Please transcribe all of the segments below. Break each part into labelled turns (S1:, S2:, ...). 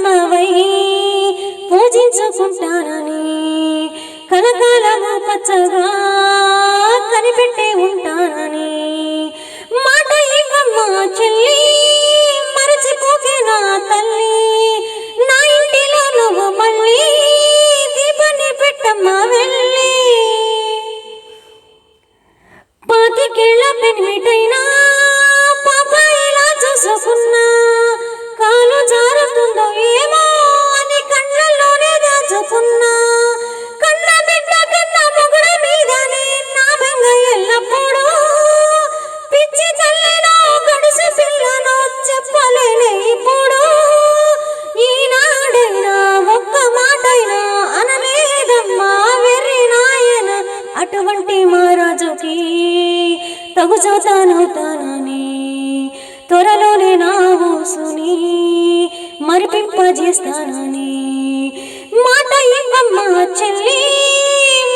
S1: సమవై పూజించుకుంటానని కలకాలము పచ్చగా కనిపెట్టే ఉంటానని మాట ఇవ్వమ్మా చెల్లి మరచిపోకే నా తల్లి. నా ఇంటిలో నువ్వు మళ్ళీ దీపాన్ని పెట్టమ్మా వెళ్ళి. పాతికేళ్ళ పెనిమిటైనా తగు చదువుతానవుతానని త్వరలోనే నా ఊసుని మరిపింపజేస్తానని మాట ఇవ్వమ్మా చెల్లి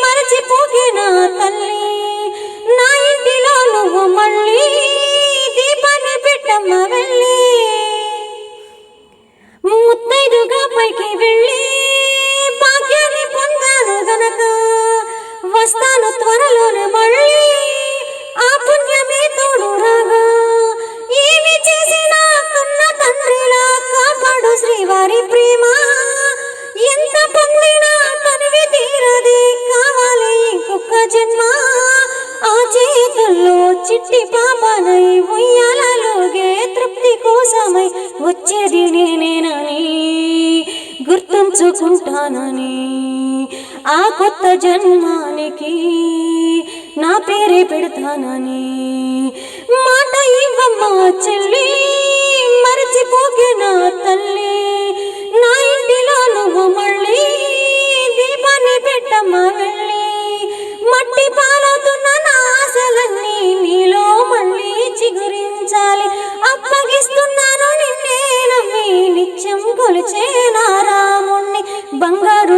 S1: మరచిపోకే నా తల్లి. నా ఇంటిలో నువ్వు మళ్ళీ దీపాన్ని పెట్టమ్మ వెళ్ళి. ముత్తైదుగా పైకి వెళ్ళి భాగ్యాన్ని పొందాను గనక. వస్తాను త్వరలోనే మళ్ళీ. చిట్టి పాపనై ఉయ్యాలలోగే తృప్తి కోసమై వచ్చేది నేనేనని గుర్తుంచుకుంటానని ఆ కొత్త జన్మానికి నా పేరే పెడతానని మాట ఇవ్వమ్మా చెల్లి మరచిపోకే నా తల్లి.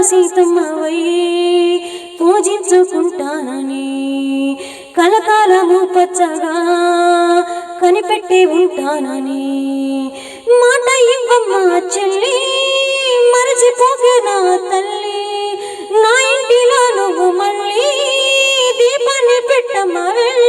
S1: సీతమ్మవై పూజించుకుంటానని కలకాలము పచ్చగా కనిపెట్టి ఉంటానని మాట ఇవ్వమ్మ చెల్లి మరచిపోకే నా తల్లి. నా ఇంటిలో నువ్వు మళ్ళీ దీపాన్ని పెట్టమ్మ వెళ్ళి